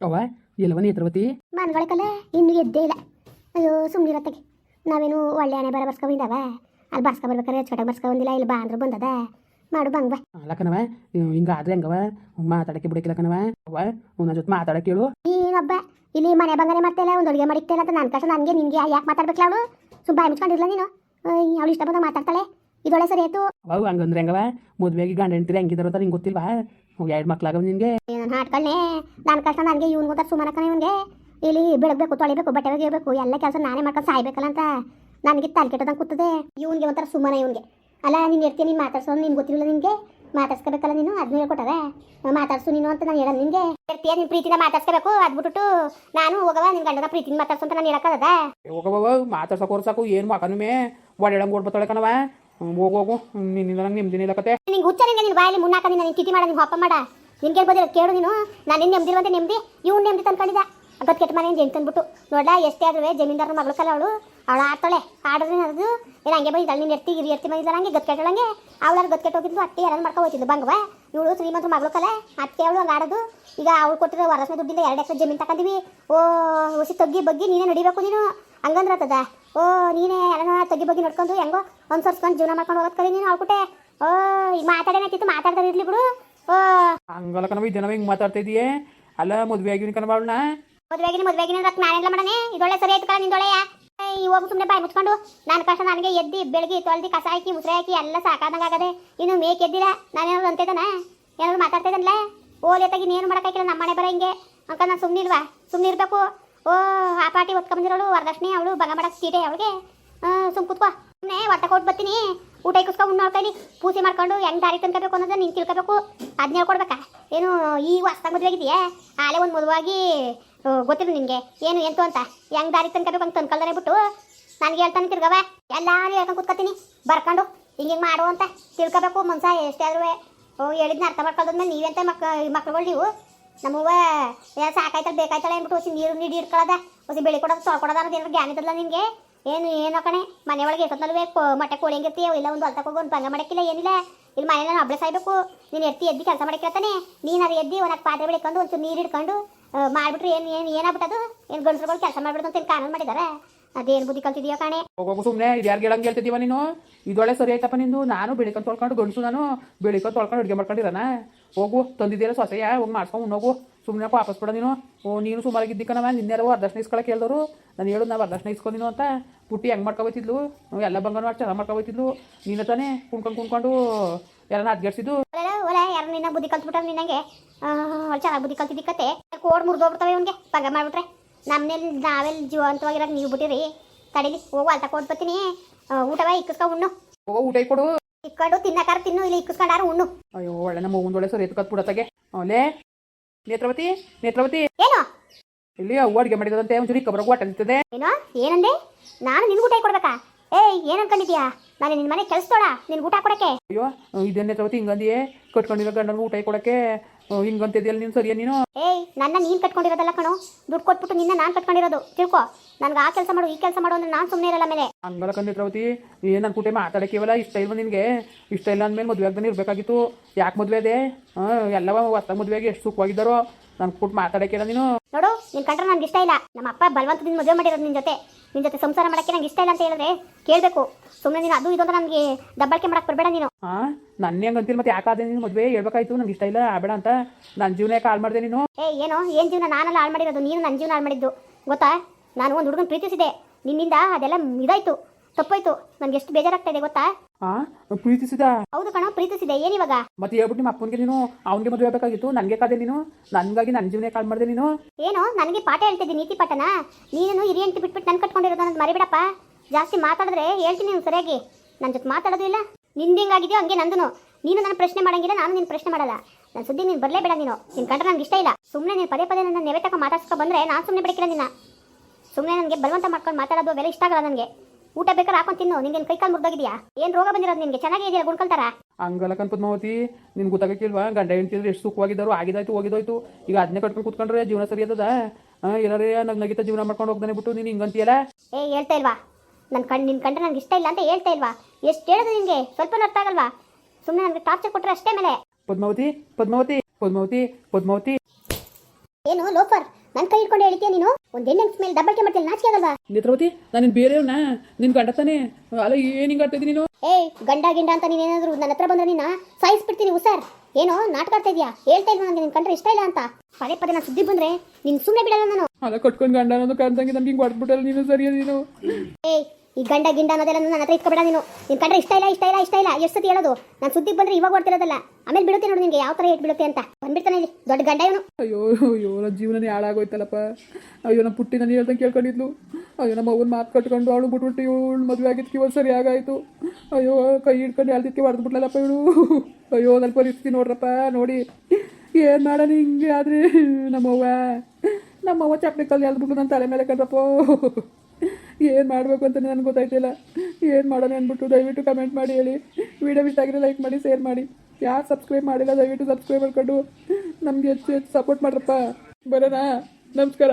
ಅವ್ವ ಎಲ್ಲವ ನೇತ್ರವತಿ ಮನ್ಗೊಳಕಲ್ಲ ಇನ್ನೂ ಎದ್ದೇ ಇಲ್ಲ. ಅಯ್ಯೋ ಸುಮ್ಮನಿರತ್ತಗೆ ನಾವೇನು ಒಳ್ಳೆ ಹಣೆ ಬರ ಬರ್ಸ್ಕೊಂಡಿದ್ದಾವ ಅಲ್ಲಿ ಬರ್ಸ್ಕೊ ಬರ್ಬೇಕಾರೆ ಹೆಚ್ಚು ಬರ್ಸ್ಕೊ ಬಂದಿಲ್ಲ? ಇಲ್ಲಿ ಬಾ ಅಂದ್ರೆ ಬಂದದ? ಮಾಡು ಬಂಗ್ ಬಾ ಅಲ್ಲ ಕಣವ ಹಿಂಗಾದ್ರೆ ಹೆಂಗವ ಮಾತಾಡಕ್ಕೆ ಬಿಡಕ್ಕಿಲ್ಲ ಕಣವ ಅವ್ವ ನನ್ನ ಜೊತೆ ಮಾತಾಡಕ್ಕೆ ಹೇಳು ನೀನೊಬ್ಬ ಇಲ್ಲಿ ಮನೆ ಬಂಗನೆ ಮಾಡ್ತಿಲ್ಲ ಒಂದು ಅಡುಗೆ ಮಾಡಿಕ್ತಿಲ್ಲ ಅಂತ ನನ್ನ ಕಷ್ಟ ನನಗೆ ನಿನಗೆ ಯಾಕೆ ಮಾತಾಡ್ಬೇಕಲ್ಲ ಅವಳು ಸುಮ್ಮ ಬಾಯಿ ಮುಚ್ಕೊಂಡಿರ್ಲ ನೀನು? ಅವಳು ಇಷ್ಟ ಬಂದ ಮಾತಾಡ್ತಾಳೆ. ಇದೊಳೆ ಸರಿ ಆಯ್ತು. ಅವು ಹಂಗಂದ್ರೆ ಹೆಂಗವ ಮದುವೆಗೆ ಗಂಡ ಹೆಂಡ್ತಿರಿ ಹೆಂಗಿದಾರ ಅಂತ ನಿಂಗೆ ಗೊತ್ತಿಲ್ವಾ? ಎರಡು ಮಕ್ಳಾಗವ ನಿನಗೆ? ನಾನು ಹಾಟ್ಕೊಳ್ಳೆ ನನ್ನ ಕಷ್ಟ ನನಗೆ ಇವ್ನು ಗೊತ್ತ ಸುಮ್ಮನಕ್ಕನ ಇವನಿಗೆ. ಇಲ್ಲಿ ಬೆಳಗ್ಬೇಕು ತೊಳಿಬೇಕು ಬಟ್ಟೆ ಒಗೆಯಬೇಕು ಎಲ್ಲ ಕೆಲಸ ನಾನೇ ಮಾಡ್ಕೊಂಡು ಸಾಯ್ಬೇಕಲ್ಲ ಅಂತ. ನನಗೆ ತಲೆ ಕೆಟ್ಟದಂಗೆ ಕೂತದೆ. ಇವನಿಗೆ ಒಂಥರ ಸುಮ್ಮನೆ ಇವನಿಗೆ. ಅಲ್ಲ ನೀನು ಇರ್ತೀನಿ ನೀನು ಮಾತಾಡ್ಸೋ ನಿನ್ಗೆ ಗೊತ್ತಿಲ್ಲ ನಿನಗೆ? ಮಾತಾಡ್ಸ್ಕೋಬೇಕಲ್ಲ ನೀನು? ಅದನ್ನ ಹೇಳ್ಕೊಟ್ಟರೆ ಮಾತಾಡ್ಸು ನೀನು ಅಂತ ನಾನು ಹೇಳಲ್ಲ ನಿನಗೆ. ಇರ್ತೀಯ ನಿನ್ನ ಪ್ರೀತಿನ ಮಾತಾಡ್ಸ್ಕೋಬೇಕು ಅದ್ಬಿಟ್ಟು ನಾನು ಹೋಗವ ನಿನ್ನ ಗಂಡನ ಪ್ರೀತಿನ ಮಾತಾಡ್ಸು ಅಂತ ನಾನು ಹೇಳಕ್ಕದ ಹೋಗವ ಮಾತಾಡ್ಸಕ್ಕೆ ಸಾಕು ಏನು ಮಕನುಮೆ ಒಡೆಯಂಗೆ ಓಡ್ಬತ್ತಾಳೆ ಕಣವ ಹೋಗು ಹೋಗು. ನಿನ್ನಿಲ್ಲ ಇಲ್ಲ ಕತೆ. ನಿಂಗೆ ಹುಚ್ಚ ನಿನ್ನ ಬಾಯಲ್ಲಿ ಮುನ್ನಾಕ ನಿನ್ನ ನೀನು ತಿಥಿ ಮಾಡ, ನೀನು ಹಪ್ಪ ಮಾಡ. ನಿನ್ಗೆ ಬೋದಿಲ್ಲ ಕೇಳು ನೀನು. ನಾನು ನಿನ್ನ ನೆಮ್ಮದಿರುವಂತೆ ನೆಮ್ಮದಿ ಇವ್ನು ನೆಮ್ಮದಿ ತಂದ್ಕೊಂಡಿದ್ದ. ಅಗತ್ ಕೆಟ್ಟ ಮನೆ ಜೈ ತಂದ್ಬಿಟ್ಟು. ನೋಡ್ಲಾ, ಎಷ್ಟೇ ಆದ್ರೂ ಜಮೀನ್ದಾರ ಮಗಳು ಕಲ್ಲ ಅವಳು. ಅವಳು ಆಡ್ತಾಳೆ, ಆಡ್ರಿ ಅದು ಏನು ಹಂಗೆ ಬಂದಿದ್ದಾಳೆ, ನೀನು ಎರ್ತಿ ಗಿರಿ ಎರ್ತಿ ಬಂದಿದ್ದಾಳೆ ಹಂಗೆ ಗತ್ ಕೆಟ್ಟಳಂಗೆ ಅವಳಾರು ಗತ್ ಕೆಟ್ಟ ಹೋಗಿದ್ದು ಅತ್ತೆ ಯಾರು ಮಾಡ್ಕೊ ಹೋಗ್ತಿದ್ದು ಬಂಗವ. ಇವಳು ಶ್ರೀಮಂತರ ಮಗಳು ಕಲೆ. ಅತ್ತೆ ಅವಳು ಹಂಗೆ ಆಡೋದು. ಈಗ ಅವಳು ಕೊಟ್ಟಿರೋ ವರಸನೆ ದುಡ್ಡಿಂದ ಎರಡು ಎಕರೆ ಜಮೀನು ತಗೊಂಡಿವಿ ಓ, ಹುಸಿ ತಗ್ಗಿ ಬಗ್ಗಿ ನೀನೇ ನಡಿಬೇಕು ನೀನು. ಹಂಗಂದ್ರೆ ಆತದ ಓ ನೀನೇ ಎಲ್ಲ ತಗ್ಗಿ ಬಗ್ಗೆ ನೋಡ್ಕೊಂಡು ಹೆಂಗೋ ಒಂದು ಸರ್ಸ್ಕೊಂಡು ಜೀವನ ಮಾಡ್ಕೊಂಡು ಹೋಗೋದು ಕಲಿ ನೀನು ಅವ್ಕುಟೆ ಓ ಈಗ ಮಾತಾಡೇನಾಯ್ತಿತ್ತು ಮಾತಾಡ್ತಾ ಇರ್ಲಿ ಬಿಡು. ಓ. ಹಂಗಲ್ಲ ಕಣವ ಇದನ್ನ ಹಿಂಗೆ ಮಾತಾಡ್ತಾ ಇದೀಯೇ? ಅಲ್ಲ ಮದುವೆ ಆಗಿನ ಕಣವ ಅವಳನ್ನ. ಮದುವೆಗಿನ ಮದುವೆಗಿನ ರತ್ ನಾನೆಲ್ಲ ಮಾಡನೆ ಇದೊಳ್ಳೆ ಸರಿ ಆಯ್ತು ಕಣ ನಿಂದೊಳೆಯ ಹೋಗು ಸುಮ್ಮನೆ ಬಾಯಿ ಮುಚ್ಕೊಂಡು. ನಾನು ಕಷ್ಟ ನನಗೆ ಎದ್ದಿ ಬೆಳಗ್ಗೆ ತೊಳ್ದು ಕಸ ಹಾಕಿ ಮುಸ್ರೆ ಹಾಕಿ ಎಲ್ಲ ಸಾಕಾದಂಗೆ ಆಗದೆ. ಇನ್ನು ಮೇಕ್ ಎದ್ದಿಲ್ಲ. ನಾನೇನಾದ್ರು ಅಂತಿದ್ದಾನೆ ಏನಾದ್ರು ಮಾತಾಡ್ತಾ ಇದ್ದಾನಲ್ಲ ಓಲೇತಾಗಿ ನೀನು ಮಾಡೋಕ್ಕಾಗಿಲ್ಲ ನಮ್ಮ ಮನೆ ಬರೋ ಹಿಂಗೆ. ಅಂಕ ನಾನು ಸುಮ್ಮನೆ ಇಲ್ವಾ ಸುಮ್ಮನೆ ಇರಬೇಕು ಓ, ಆ ಪಾಟಿ ಬಂದಿರೋಳು ವರದಕ್ಷಿಣಿ ಅವಳು, ಬಂಗ ಮಾಡಕ್ಕೆ ಸೀಟೆ ಅವಳಿಗೆ. ಸುಮ್ ಕೂತ್ಕೋ. ಸುಮ್ಮನೆ ಹೊಟ್ಟೆ ಕೊಟ್ಟು ಬರ್ತೀನಿ. ಊಟ ಕುಸ್ಕೊ ಉಣ್ಣ ಕೈಲಿ ಮಾಡ್ಕೊಂಡು ಹೆಂಗ್ ದಾರಿ ತಿನ್ಕೋಬೇಕು ಅನ್ನೋದು ನೀನು ತಿಳ್ಕೋಬೇಕು. ಅದನ್ನ ಹೇಳ್ಕೊಡ್ಬೇಕಾ ಏನು ಈಗ ಹೊಸ್ದಾಗಿ ಮದುವೆ ಆಗಿದೆಯಾ? ಆಲೆ ಒಂದು ಮದುವಾಗಿ ಗೊತ್ತಿಲ್ಲ ನಿನಗೆ. ಏನು, ಎಂತು ಅಂತ. ಹೆಂಗ್ ದಾರಿ ತನ್ಕೋಬೇಕು ಅಂತ ತಂದ್ಕೊಳ್ದಾನೆ ಬಿಟ್ಟು. ನನಗೆ ಹೇಳ್ತಾನೆ ತಿರ್ಗವ ಎಲ್ಲಾರು ಹೇಳ್ಕೊಂಡು ಕೂತ್ಕೊತೀನಿ. ಬರ್ಕೊಂಡು, ಹಿಂಗೆ ಹಿಂಗೆ ಮಾಡು ಅಂತ ತಿಳ್ಕೋಬೇಕು ಮನ್ಸ ಎಷ್ಟೇ ಆದ್ರೂ. ಹೇಳಿದ್ನ ಅರ್ಥ ಮಾಡ್ಕೊಳ್ಳೋದ್ಮೇಲೆ ನೀವೆಂತ ಮಕ್, ಮಕ್ಳುಗಳು ನೀವು. ನಮ್ಮವ್ವ, ಏ, ಸಾಕಾಯ್ತಲ್ಲ, ಬೇಕಾಯ್ತಲ್ಲ ಅಂದ್ಬಿಟ್ಟು ಹೊಸಿ ನೀರು ನೀಡಿ ಇಟ್ಕೊಳ್ಳೋದ ಹೊಸಿ ಬೆಳಿ ಕೊಡೋದು, ತೊಳ್ಕೊಡೋದು ಅನ್ನೋದು ಏನಾದ್ರು ಜ್ಞಾನ ಇದ್ದಲ್ಲ ನಿನಗೆ. ಏನು, ಏನೋ ಕಣೆ? ಮನೆ ಒಳಗೆ ಎಷ್ಟೊತ್ತಲ್ವೇ ಮೊಟ್ಟೆ ಕೋಳಿ ಹೆಂಗಿರ್ತೀಯ ಇಲ್ಲ ಒಂದು ಹೊಲ್ತಕ್ಕೆ ಹೋಗಿ ಒಂದು ಪಂಗ ಮಾಡಕ್ಕಿಲ್ಲ, ಏನಿಲ್ಲ. ಇಲ್ಲಿ ಮನೆಯಲ್ಲಿ ನಾನು ಒಬ್ಬಳೆ ಸಾಯ್ಬೇಕು. ನೀನು ಎತ್ತಿ, ಎದ್ದು ಕೆಲಸ ಮಾಡಿಕೊಳ್ತಾನೆ ನೀನು ಅದು ಎದ್ದು ಒಂದು ಪಾತ್ರೆ ಬೆಳಿಕೊಂಡು ಒಂಚೂರು ನೀರು ಇಟ್ಕೊಂಡು ಮಾಡಿಬಿಟ್ರೆ ಏನು ಏನು ಏನಾಗ್ಬಿಟ್ಟದು ಏನು ಗಂಡಸ್ರುಗಳು ಕೆಲಸ ಮಾಡ್ಬಿಡ್ದು ಅಂತ ಕಾನೂನು ಮಾಡಿದ್ದಾರೆ ಅದೇನು ಬುದ್ಧಿ ಕಲ್ತಿದ್ಯೋ ಕಾಣೆ? ಹೋಗೋ ಸುಮ್ಮನೆ ಯಾರಿಗೆ ಹೇಳಂಗೆ ಹೇಳ್ತಿದ್ದೀವ ನೀನು? ಇದೊಳ್ಳೆ ಸರಿ ಆಯ್ತಪ್ಪ ನಿಂದು. ನಾನು ಬೆಳಿಕೊಂಡು ತೊಳ್ಕೊಂಡು, ಗಂಡಸು ನಾನು ಬೆಳಿಕೊಂಡು ತೊಳ್ಕೊಂಡು ಅಡುಗೆ ಮಾಡ್ಕೊಂಡಿದ್ದಾನ ಹೋಗು ತಂದಿದ್ದೀರ ಸೊಸೆಯ ಹೋಗಿ ಮಾಡ್ಸ್ಕೊಂಡು ಹೋಗು ಸುಮ್ಮನೆ ವಾಪಸ್ ಬಿಡ ನೀನು? ಓ ನೀನು ಸುಮಾರಾಗಿದ್ದಕ್ಕ ನಾವು ನಿನ್ನೆಲ್ಲ ವರದಕ್ಷಿಣೆ ಇಸ್ಕೊಳಕ್ಕೆ ಹೇಳಿದವರು. ನಾನು ಹೇಳು ನಾ ವರದಕ್ಷಿಣೆ ಇಸ್ಕೊಂಡಿನು ಅಂತ. ಪುಟ್ಟಿ ಹೆಂಗೆ ಮಾಡ್ಕೊಬೋತಿದ್ಲು ಎಲ್ಲ ಬಂಗಾರ ಅಷ್ಟು ಚೆನ್ನಾಗಿ ಮಾಡ್ಕೊಬೋತಿದ್ಲು ನೀನು ತಾನೇ ಕುಣ್ಕೊಂಡು ಕುಣ್ಕೊಂಡು ಎಲ್ಲ ಅದ್ಗೆಡ್ಸಿದ್ದು ಒಲೆ ಯಾರು ನಿನ್ನ ಬುದ್ಧಿ ಕಲ್ತ್ಬಿಟ್ಟು ನಿನ್ನಂಗೆ ಚೆನ್ನಾಗಿ ಬುದ್ಧಿ ಕಲ್ತಿದ್ದಕ್ಕತ್ತೆ ಕತೆ. ಕೋಡ್ ಮುರಿದೋಗ್ಬಿಡ್ತವೆ ಇವನಿಗೆ ಪಗ ಮಾಡಿಬಿಟ್ರೆ. ನಮ್ಮನೇಲಿ ನಾವೆಲ್ಲಿ ಜೀವಂತವಾಗಿರೋ ನೀವು ಬಿಟ್ಟಿರಿ. ತಡೀಲಿ ಹೋಗು ಅಲ್ತ ಕೊಟ್ಟು ಬರ್ತೀನಿ. ಊಟವ ಇಕ್ಕಿಸ್ಕೊಂಡು ಉಣ್ಣು. ಹೋಗೋ ಊಟ ಕೊಡು. ಇಕ್ಕೊಂಡು ತಿನ್ನಕಾರ ತಿನ್ನು ಇಲ್ಲಿ ಇಕ್ಕಿಸ್ಕೊಂಡಾರು ಉಣ್ಣು. ಅಯ್ಯೋ ಒಳ್ಳೆ ನಮ್ಮ ಒಂದೊಳ್ಳೆ ಸರಿ ಎತ್ತು ಕತ್ಬಿಡತ್ತಾಗೆ ಅವಲೇ ನೇತ್ರವತಿ ನೇತ್ರವತಿ. ಏನು? ಇಲ್ಲಿ ಅವ್ವ ಅಡುಗೆ ಮಾಡಿದಂತೆ ಒಂಚೂರು ಕಬರ ಹೊಟ್ಟೆ ನಿಂತಿದೆ ಏನೋ? ಏನಂದೆ? ನಾನು ನಿನ್ಗೆ ಊಟ ಕೊಡ್ಬೇಕಾ? ಏಯ್ ಏನ್ ಅನ್ಕೊಂಡಿದ್ಯಾ ನಾನು ನಿನ್ ಮನೆ ಕೆಲ್ಸದೋಳ ನಿನ್ ಊಟ ಕೊಡಕ್ಕೆ. ಅಯ್ಯೋ ಇದೇ ನೇತ್ರವತಿ ಹಿಂಗಂದಿಯೇ? ಕಟ್ಕೊಂಡಿರೋ ಗಂಡನ ಊಟ ಕೊಡಕ್ಕೆ. ಹಿಂಗಂತಿದ್ಯಲ್ಲ ನೀನು ಸರಿಯ ನೀನು? ಏಯ್ ನನ್ನ ನೀನ್ ಕಟ್ಕೊಂಡಿರೋದಲ್ಲ ಕಣೋ. ದುಡ್ಡು ಕೊಟ್ಬಿಟ್ಟು ನಿನ್ನ ನಾನು ಕಟ್ಕೊಂಡಿರೋದು. ತಿಳ್ಕೊ. ನನ್ಗೆ ಆ ಕೆಲಸ ಮಾಡು ಈ ಕೆಲಸ ಮಾಡು ಅಂದ್ರೆ ನಾನು ಸುಮ್ಮನೆ ಇರಲ್ಲ ಮೇಲೆ. ಹಂಗಲ್ಲ ಏನು ನನ್ನ ಕೂಟೆ ಮಾತಾಡಕ್ಕಿವಲ್ಲ? ಇಷ್ಟ ಇಲ್ವ ನಿನಗೆ? ಇಷ್ಟ ಇಲ್ಲ ಅಂದಮೇಲೆ ಮದುವೆ ಆಗ್ದಾನೆ ಇರಬೇಕಾಗಿತ್ತು. ಯಾಕೆ ಮದುವೆ ಅದೇ? ಹಾಂ ಎಲ್ಲವ ಹೊಸ ಮದುವೆಗೆ ಎಷ್ಟು ಸುಖವಾಗಿದ್ದಾರೋ? ನನ್ನ ಕೂಟ ಮಾತಾಡಕ್ಕಿಲ್ಲ ನೀನು. ನೋಡು ನಿನ್ ಕಂಡ್ರೆ ನನ್ಗೆ ಇಷ್ಟ ಇಲ್ಲ. ನಮ್ಮ ಅಪ್ಪ ಬಲವಂತದಿಂದ ಮದುವೆ ಮಾಡಿರೋದು ನಿನ್ನ ಜೊತೆ. ನಿನ್ನ ಜೊತೆ ಸಂಸಾರ ಮಾಡಕ್ಕೆ ನಂಗೆ ಇಷ್ಟ ಇಲ್ಲ ಅಂತ ಹೇಳಿದ್ರೆ ಕೇಳಬೇಕು. ಸುಮ್ಮನೆ ನೀನು ಅದು ಇದು ಅಂತ ನನಗೆ ದಬ್ಬಾಳಿಕೆ ಮಾಡಕ್ಕೆ ಬರಬೇಡ ನೀನು. ಹಾಂ ನನ್ನ ಹೆಂಗೆ ಮತ್ತೆ ಯಾಕಾದ್ರೆ ನೀನು ಮದುವೆ ಹೇಳ್ಬೇಕಾಯ್ತು? ನಂಗೆ ಇಷ್ಟ ಇಲ್ಲ ಆಬೇಡ ಅಂತ. ನನ್ನ ಜೀವನ ಯಾಕೆ ಹಾಳು ಮಾಡಿದೆ ನೀನು. ಏ ಏನೋ ಏನು ಜೀವನ ನಾನೆಲ್ಲ ಹಾಳು ಮಾಡಿರೋದು? ನೀನು ನನ್ನ ಜೀವನ ಹಾಳು ಮಾಡಿದ್ದು. ಗೊತ್ತಾ? ನಾನು ಒಂದು ಹುಡುಗನ ಪ್ರೀತಿಸಿದೆ. ನಿನ್ನಿಂದ ಅದೆಲ್ಲ ಇದಾಯ್ತು ತಪ್ಪೋಯ್ತು. ನನ್ಗೆ ಎಷ್ಟು ಬೇಜಾರಾಗ್ತಾ ಇದೆ ಗೊತ್ತಾ? ಪ್ರೀತಿಸಿದ? ಹೌದು ಕಣ ಪ್ರೀತಿಸಿದೆ. ಏನಿವಾಗ ಮತ್ತೆ ಹೇಳ್ಬಿಟ್ಟು ನಿಮ್ಮ ಅಪ್ಪನಿಗೆ ನೀನು ಅವನಿಗೆ ಮದುವೆ ಬೇಕಾಗಿತ್ತು ನನಗೆ ಕಾದೆ ನೀನು ನನಗಾಗಿ ನನ್ನ ಜೀವನ ಕಾಲ್ ಮಾಡಿದೆ ನೀನು? ಏನು ನನಗೆ ಪಾಠ ಹೇಳ್ತಿದ್ದೆ ನೀತಿ ಪಾಠನ? ನೀನು ಹಿರಿಯ ಅಂತ ಬಿಟ್ಬಿಟ್ಟು ನನ್ ಕಟ್ಕೊಂಡಿರೋದು ಅನ್ನೋದು ಮರಿಬಿಡಪ್ಪ. ಜಾಸ್ತಿ ಮಾತಾಡಿದ್ರೆ ಹೇಳ್ತೀನಿ ನೀನು ಸರಿಯಾಗಿ. ನನ್ನ ಜೊತೆ ಮಾತಾಡೋದು ಇಲ್ಲ. ನಿಂದು ಹೆಂಗಾಗಿದೆಯೋ ಹಂಗೆ ನಂದು ನೀನು ನನ್ನ ಪ್ರಶ್ನೆ ಮಾಡಂಗಿಲ್ಲ ನಾನು ನಿನ್ನ ಪ್ರಶ್ನೆ ಮಾಡಲ್ಲ. ನನ್ನ ಸುದ್ದಿ ನೀನು ಬರಲೇಬೇಡ ನೀನು. ನಿನ್ನ ಕಂಡ್ರೆ ನನಗೆ ಇಷ್ಟ ಇಲ್ಲ. ಸುಮ್ಮನೆ ನೀನು ಪದೇ ಪದೇ ನನ್ನ ನೆವೆ ತಕ ಮಾತಾಡ್ಸ್ಕೊ ಬಂದ್ರೆ ನಾನು ಸುಮ್ಮನೆ ಬಿಡಕಿಲ್ಲ ನಿನ್ನ. ಸುಮ್ಮನೆ ನನಗೆ ಬಲವಂತ ಮಾಡ್ಕೊಂಡು ಮಾತಾಡೋದು ಬೆಲೆ ಇಷ್ಟ ಆಗಲ್ಲ ನನಗೆ. ಊಟ ಬೇಕಾದ್ರೆ ಹಾಕೊಂಡು ತಿನ್ನು. ನಿಂಗೆ ಕೈ ಕಾಲು ಮುರಿದೋಗಿದೆಯಾ? ಏನು ರೋಗ ಬಂದಿರೋದು ನಿನಗೆ? ಚೆನ್ನಾಗಿದೆಯಾ ಗುಣ್ಕೊಳ್ತಾರ ಹಂಗಲ್ಲ ಕಣ್ ಪದ್ಮಾವತಿ ನಿನ್ಗೆ ಗೊತ್ತಾಗಕ್ಕಿಲ್ವಾ? ಗಂಡ ಹೆಂಡತಿದ್ರೆ ಎಷ್ಟು ಸುಖವಾಗಿದ್ದಾರೋ ಆಗಿದಾಯ್ತು ಹೋಗಿದೋಯ್ತು. ಈಗ ಅದನ್ನೇ ಕಟ್ಕೊಂಡು ಕೂತ್ಕೊಂಡ್ರೆ ಜೀವನ ಸರಿ ಅದ ಎಲ್ಲರೇ ನಗ್ ನಗಿತ ಜೀವನ ಮಾಡ್ಕೊಂಡು ಹೋಗ್ದಾನೆ ಬಿಟ್ಟು ನೀನು ಹಿಂಗಂತೀಯಲ್ಲ ಏ ಹೇಳ್ತಾ ಇಲ್ವಾ? ನನ್ನ ಕಣ್ ನಿನ್ನ ಕಂಡ್ರೆ ನನಗೆ ಇಷ್ಟ ಇಲ್ಲ ಅಂತ ಹೇಳ್ತಾ ಇಲ್ವಾ? ಎಷ್ಟು ಹೇಳೋದು ನಿಮಗೆ ಸ್ವಲ್ಪ ಅರ್ಥ ಆಗಲ್ವಾ? ಸುಮ್ಮನೆ ನನಗೆ ಟಾರ್ಚರ್ ಕೊಟ್ಟರೆ ಅಷ್ಟೇ ಮೇಲೆ. ಪದ್ಮಾವತಿ ಪದ್ಮಾವತಿ ಪದ್ಮಾವತಿ ಪದ್ಮಾವತಿ. ಏನು ಲೋಫರ್? ನನ್ನ ಕೈ ಇಟ್ಕೊಂಡು ಹೇಳ್ತೀಯ ನೀನು? ಒಂದ್ ಹೆಣ್ಣು ಮೇಲೆ ದಬ್ಬಳಿಕೆ ಮಾಡ್ತೀನಿ ನಾಚಿಕೆ ಆಗಲ್ವಾ? ನೇತ್ರಾವತಿ ನಾನು ಬೇರೆಯವ್ನ ನಿನ್ ಗಂಡ ತಾನೆ. ಅಲ್ಲ ಏನು ಹಿಂಗೆ ನೀನು? ಏ ಗಂಡ ಗಿಂಡ ಅಂತ ನೀನೇನಾದ್ರು ನನ್ನ ಹತ್ರ ಬಂದ್ರೆ ನಿನ್ನ ಸಾಯಿಸ್ಬಿಡ್ತೀನಿ ಸರ್ ಏನೋ ನಾಟಕ ಆಡ್ತಾ ಇದೀಯಾ? ಹೇಳ್ತಾ ಇಲ್ವಾ ನನಗೆ ನಿನ್ ಕಂಡ್ರೆ ಇಷ್ಟ ಇಲ್ಲ ಅಂತ? ಪದೇ ಪದೇ ನಾನು ಸುದ್ದಿ ಬಂದ್ರೆ ನಿನ್ ಸುಮ್ಮನೆ ಬಿಡಲ್ಲ ನಾನು. ಅಲ್ಲ ಕಟ್ಕೊಂಡ್ ಗಂಡ ಅನ್ನೋದು ಕಾಣ್ದಂಗೆ ನಮ್ಗೆ ಹಿಂಗ್ ಹೊಡ್ಬಿಟ್ಟಲ್ಲ ನೀನು ಸರಿಯಾದ ನೀನು? ಏಯ್ ಈ ಗಂಡ ಗಿಂಡ ಅನ್ನೋದೆಲ್ಲ ನನ್ನ ಹತ್ರ ಇಟ್ಕೊಬೇಡ ನೀನು. ನಿನ್ ಕಂಡ್ರೆ ಇಷ್ಟ ಇಲ್ಲ ಇಷ್ಟ ಇಲ್ಲ ಇಷ್ಟ ಇಲ್ಲ, ಎಷ್ಟು ಸತಿ ಹೇಳೋದು? ನಾನು ಸುದ್ದಿ ಬಂದ್ರೆ ಇವಾಗ ಹೊಡ್ತಿರೋದಲ್ಲ ಆಮೇಲೆ ಬಿಡುತ್ತೆ ನೋಡು ನಿಮಗೆ ಯಾವ ತರ ಏಟ್ ಬಿಡುತ್ತೆ ಅಂತ. ಬಂದ್ಬಿಡ್ತಾನೆ ಇಲ್ಲಿ. ದೊಡ್ಡ ಗಂಡ ಇವನು. ಅಯ್ಯೋ ಅಯ್ಯೋ ನನ್ನ ಜೀವನನೇ ಹಾಳಾಗೋಯ್ತಲ್ಲಪ್ಪ. ಅಯ್ಯೋ, ನಮ್ಮ ಪುಟ್ಟಿ ನಾನು ಹೇಳ್ದಂಗೆ ಕೇಳ್ಕೊಂಡಿದ್ಲು. ಅಯ್ಯೋ, ನಮ್ಮ ಅವ್ವನ ಮಾತು ಕಟ್ಕೊಂಡು ಅವಳು ಬಿಟ್ಬಿಟ್ಟು ಇವಳು ಮದುವೆ ಆಗಿದ್ದಕ್ಕೆ ಇವತ್ತು ಸರಿ ಆಗಾಯ್ತು. ಅಯ್ಯೋ, ಕೈ ಹಿಡ್ಕೊಂಡು ಹೇಳ್ದಿದ್ದಕ್ಕೆ ಹೊಡೆದ್ಬಿಟ್ಲಲ್ಲಪ್ಪ ಇವಳು. ಅಯ್ಯೋ ನನ್ನ ಪರಿಸ್ಥಿತಿ ನೋಡ್ರಪ್ಪ, ನೋಡಿ. ಏನು ಮಾಡೋಣ ಹಿಂಗೆ ಆದರೆ, ನಮ್ಮವ್ವ? ನಮ್ಮವ್ವ ಚಪ್ಪಲಿ ಕಲ್ಲು ಎಳ್ದ್ಬಿಟ್ಟು ನನ್ನ ತಲೆ ಮೇಲೆ ಕಂಡ್ರಪ್ಪ ಏನು ಮಾಡಬೇಕು ಅಂತ ನನಗೆ ಗೊತ್ತಾಯ್ತಿಲ್ಲ. ಏನು ಮಾಡೋಣ ಅಂದ್ಬಿಟ್ಟು ದಯವಿಟ್ಟು ಕಮೆಂಟ್ ಮಾಡಿ ಹೇಳಿ. ವಿಡಿಯೋ ಇಷ್ಟ ಆಗಿದ್ರೆ ಲೈಕ್ ಮಾಡಿ ಶೇರ್ ಮಾಡಿ. ಯಾರು ಸಬ್ಸ್ಕ್ರೈಬ್ ಮಾಡಿಲ್ಲ, ದಯವಿಟ್ಟು ಸಬ್ಸ್ಕ್ರೈಬ್ ಮಾಡ್ಕೊಂಡು ನಮಗೆ ಹೆಚ್ಚು ಹೆಚ್ಚು ಸಪೋರ್ಟ್ ಮಾಡ್ರಪ್ಪ. ಬರೋಣ? ನಮಸ್ಕಾರ.